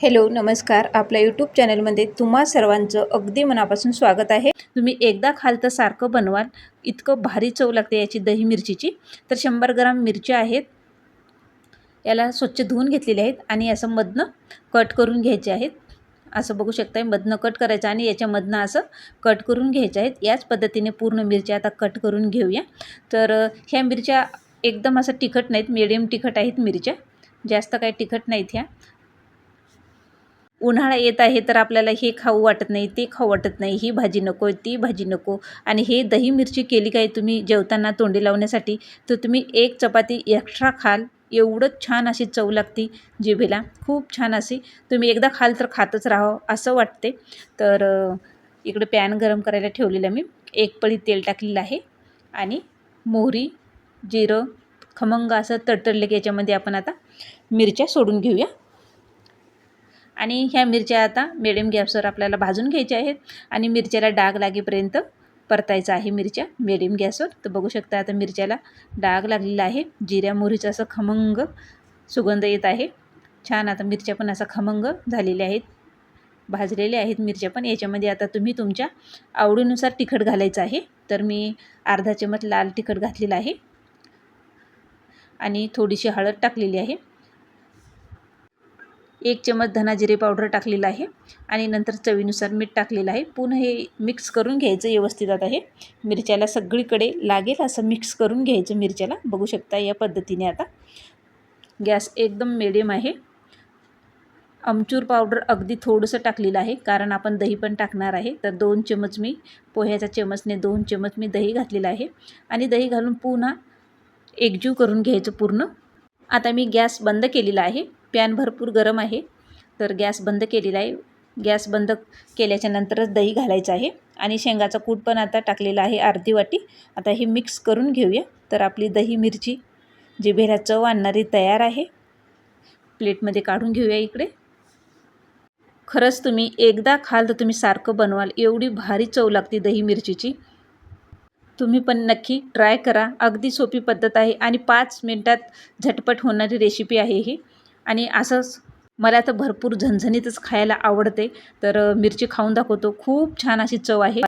Hello नमस्कार. आपल्या YouTube चॅनलमध्ये तुम्हा सर्वांचं अगदी मनापासून स्वागत आहे. तुम्ही एकदा खाल तर सारखं बनवाल इतकं भारी चव लागते याची दही मिरचीची. तर शंभर ग्राम मिरच्या आहेत. याला स्वच्छ धुवून घेतलेले आहेत आणि असं मधनं कट करून घ्यायचे आहेत. असं बघू शकता मधनं कट करायचं आणि याच्यामधनं असं कट करून घ्यायचे आहेत. याच पद्धतीने पूर्ण मिरच्या आता कट करून घेऊया. तर ह्या मिरच्या एकदम असं तिखट नाहीत मिडियम तिखट आहेत मिरच्या. जास्त काही तिखट नाहीत ह्या. उन्हाळा येत आहे तर आपल्याला हे खाऊ वाटत नाही ते खाऊ वाटत नाही ही भाजी नको ती भाजी नको. आणि हे दही मिरची केली काय तुम्ही जेवताना तोंडी लावण्यासाठी तर तुम्ही एक चपाती एक्स्ट्रा खाल. एवढं छान अशी चव लागती जिभेला. खूप छान अशी. तुम्ही एकदा खाल तर खातच राहावं असं वाटते. तर इकडं इकडे पॅन गरम करायला ठेवलेलं मी. एक पळी तेल टाकलेलं आहे. आणि मोहरी जिरं खमंग असं तडतडले की याच्यामध्ये आपण आता मिरच्या सोडून घेऊया. आणि ह्या मिरच्या आता मिडियम गॅसवर आपल्याला भाजून घ्यायच्या आहेत. आणि मिरच्याला डाग लागेपर्यंत परतायचं आहे मिरच्या मिडियम गॅसवर. तर बघू शकता आता मिरच्याला डाग लागलेला आहे. जिऱ्या मोहरीचा असं खमंग सुगंध येत आहे. छान आता मिरच्या पण असा खमंग झालेल्या आहेत. भाजलेल्या आहेत मिरच्या पण. याच्यामध्ये आता तुम्ही तुमच्या आवडीनुसार तिखट घालायचं आहे. तर मी अर्धा चमच लाल तिखट घातलेलं आहे. आणि थोडीशी हळद टाकलेली आहे. एक चमच धना जिरे पावडर टाकलेलं आहे आणि नंतर चवीनुसार मीठ टाकलेलं आहे. पुन्हा हे मिक्स करून घ्यायचं व्यवस्थित आता हे. मिरच्याला सगळीकडे लागेल असं मिक्स करून घ्यायचं मिरच्याला. बघू शकता या पद्धतीने आता. गॅस एकदम मिडियम आहे. आमचूर पावडर अगदी थोडंसं टाकलेलं आहे कारण आपण दही पण टाकणार आहे. तर दोन चमच मी पोह्याच्या चमचने दोन चमच मी दही घातलेलं आहे. आणि दही घालून पुन्हा एकजीव करून घ्यायचं पूर्ण. आता मी गॅस बंद केलेला आहे. पॅन भरपूर गरम आहे. तर गॅस बंद केलेला आहे. गॅस बंद केल्याच्या नंतरच दही घालायचं आहे. आणि शेंगाचा कूट पण आता टाकलेला आहे अर्धी वाटी. आता हे मिक्स करून घेऊया. तर आपली दही मिरची जिभेला चव आणणारी तयार आहे. प्लेटमध्ये काढून घेऊया इकडे. खरंच तुम्ही एकदा खाल तर तुम्ही सारखं बनवाल. एवढी भारी चव लागते दही मिरचीची. तुम्ही पण नक्की ट्राय करा. अगदी सोपी पद्धत आहे. आणि पाच मिनटात झटपट होणारी रेसिपी आहे ही. आणि असंच मला तर भरपूर झणझणीतच खायला आवडते. तर मिरची खाऊन दाखवतो. खूप छान अशी चव आहे.